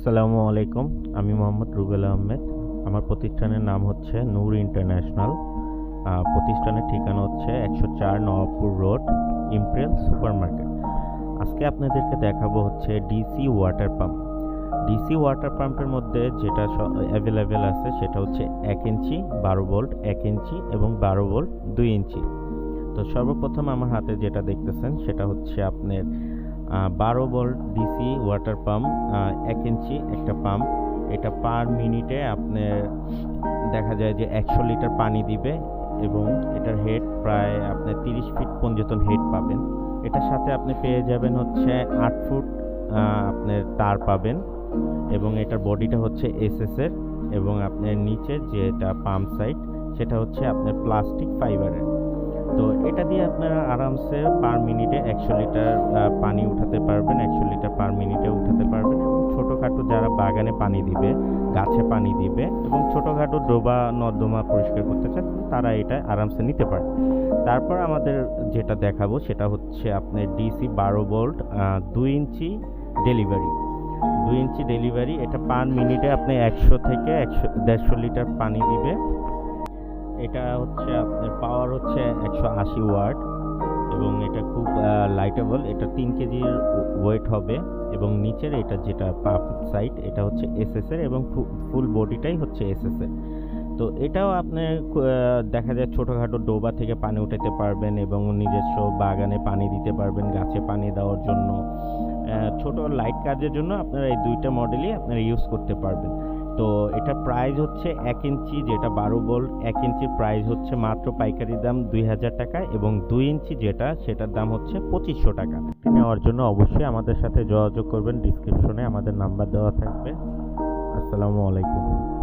আসসালামু আলাইকুম, আমি মোহাম্মদ রুবেল আহমেদ। আমার প্রতিষ্ঠানের নাম হচ্ছে নূর ইন্টারন্যাশনাল। প্রতিষ্ঠানের ঠিকানা হচ্ছে একশো চার Nawabpur road imperial super market আজকে আপনাদেরকে দেখাবো হচ্ছে DC water pump. DC water পাম্পের মধ্যে যেটা অ্যাভেলেবেল আছে সেটা হচ্ছে এক ইঞ্চি, বারো ভোল্ট, এক ইঞ্চি এবং বারো ভোল্ট, দুই ইঞ্চি। তো সর্বপ্রথম আমার হাতে যেটা দেখতেছেন সেটা হচ্ছে আপনার বারো ভোল্ট ডিসি ওয়াটার পাম্প এক ইঞ্চি একটা পাম্প। এটা পার মিনিটে আপনার দেখা যায় যে একশো লিটার পানি দিবে এবং এটার হেড প্রায় আপনার তিরিশ ফিট পর্যন্ত হেড পাবেন। এটার সাথে আপনি পেয়ে যাবেন হচ্ছে আট ফুট আপনার তার পাবেন এবং এটার বডিটা হচ্ছে এসএস এর এবং আপনার নিচে যেটা পাম্প সাইড সেটা হচ্ছে আপনার প্লাস্টিক ফাইবারের। তো এটা দিয়ে আপনারা আরামসে পার মিনিটে একশো লিটার পানি উঠাতে পারবেন, একশো লিটার পার মিনিটে উঠাতে পারবেন এবং ছোটোখাটো যারা বাগানে পানি দিবে, গাছে পানি দিবে এবং ছোটোখাটো ডোবা, নর্দমা পরিষ্কার করতে চান, তারা এটা আরামসে নিতে পারে তারপর আমাদের যেটা দেখাবো সেটা হচ্ছে আপনার ডিসি বারো ভোল্ট দুই ইঞ্চি ডেলিভারি। দুই ইঞ্চি ডেলিভারি, এটা পার মিনিটে আপনি একশো থেকে একশো, দেড়শো লিটার পানি দিবে। এটা হচ্ছে আপনার পাওয়ার হচ্ছে একশো আশি ওয়াট এবং এটা খুব লাইটেবল এটা তিন কেজির ওয়েট হবে এবং নিচের এটা যেটা পাম্প সাইড এটা হচ্ছে এসএস এর এবং ফুল বডিটাই হচ্ছে এসএস এর। তো এটাও আপনি দেখা যায় ছোটোখাটো ডোবা থেকে পানি উঠাতে পারবেন এবং নিজস্ব বাগানে পানি দিতে পারবেন গাছে পানি দেওয়ার জন্য। ছোট লাইট কাজের জন্য আপনারা এই দুইটা মডেলই আপনারা ইউজ করতে পারবেন। তো এটা প্রাইস হচ্ছে এক ইঞ্চি, যেটা বারো বোল্ট এক ইঞ্চির প্রাইস হচ্ছে মাত্র পাইকারি দাম দুই হাজার টাকা এবং দুই ইঞ্চি যেটা, সেটার দাম হচ্ছে পঁচিশশো টাকা। নেওয়ার জন্য অবশ্যই আমাদের সাথে যোগাযোগ করবেন ডিসক্রিপশনে আমাদের নাম্বার দেওয়া থাকবে। আসসালামু আলাইকুম।